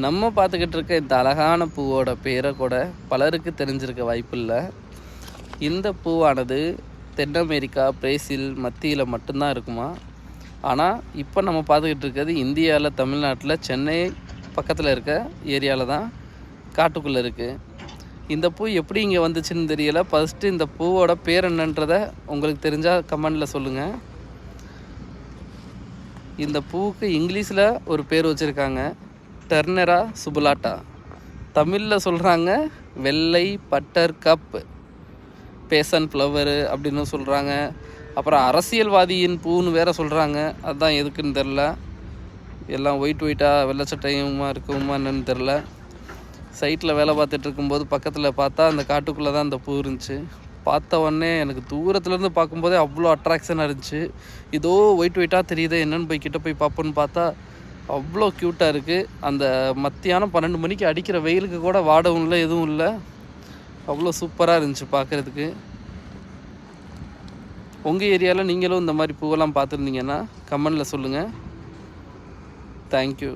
நம்ம பார்த்துக்கிட்டு இருக்க இந்த அழகான பூவோட பேரை கூட பலருக்கு தெரிஞ்சிருக்க வாய்ப்பில்லை. இந்த பூவானது தென் அமெரிக்கா பிரேசில் மத்தியில் மட்டும்தான் இருக்குமா? ஆனால் இப்போ நம்ம பார்த்துக்கிட்டு இருக்கிறது இந்தியாவில் தமிழ்நாட்டில் சென்னை பக்கத்தில் இருக்க ஏரியாவில் தான் காட்டுக்குள்ளே இருக்குது இந்த பூ எப்படி இங்கே வந்துச்சுன்னு தெரியலை. ஃபஸ்ட்டு இந்த பூவோட பேர் என்னன்றதை உங்களுக்கு தெரிஞ்சால் கமெண்டில் சொல்லுங்கள் இந்த பூவுக்கு இங்கிலீஷில் ஒரு பேர் வச்சுருக்காங்க. டெர்னரா சுபுலாட்டா தமிழில் சொல்கிறாங்க வெள்ளை பட்டர் கப் பேசன் ஃப்ளவரு அப்படின்னு சொல்கிறாங்க அப்புறம் அரசியல்வாதியின் பூன்னு வேற சொல்கிறாங்க அதுதான் எதுக்குன்னு தெரில எல்லாம் ஒயிட் ஒயிட்டாக வெள்ளச்சட்டையுமா இருக்குமா என்னன்னு தெரில சைட்டில் வேலை பார்த்துட்டு இருக்கும்போது பக்கத்தில் பார்த்தா அந்த காட்டுக்குள்ளே தான் அந்த பூ இருந்துச்சு. பார்த்த உடனே எனக்கு தூரத்துலேருந்து பார்க்கும்போதே அவ்வளோ அட்ராக்ஷனாக இருந்துச்சு. இதோ ஒயிட் ஒயிட்டாக தெரியுது என்னென்னு போய் கிட்டே போய் பார்ப்போன்னு பார்த்தா அவ்வளோ க்யூட்டாக இருக்குது அந்த மத்தியானம் பன்னெண்டு மணிக்கு அடிக்கிற வெயிலுக்கு கூட வாடவும் இல்லை எதுவும் இல்லை. அவ்வளோ சூப்பராக இருந்துச்சு பார்க்குறதுக்கு உங்கள் ஏரியாவில் நீங்களும் இந்த மாதிரி பூவெல்லாம் பார்த்துருந்தீங்கன்னா கமெண்டில் சொல்லுங்கள் தேங்க்யூ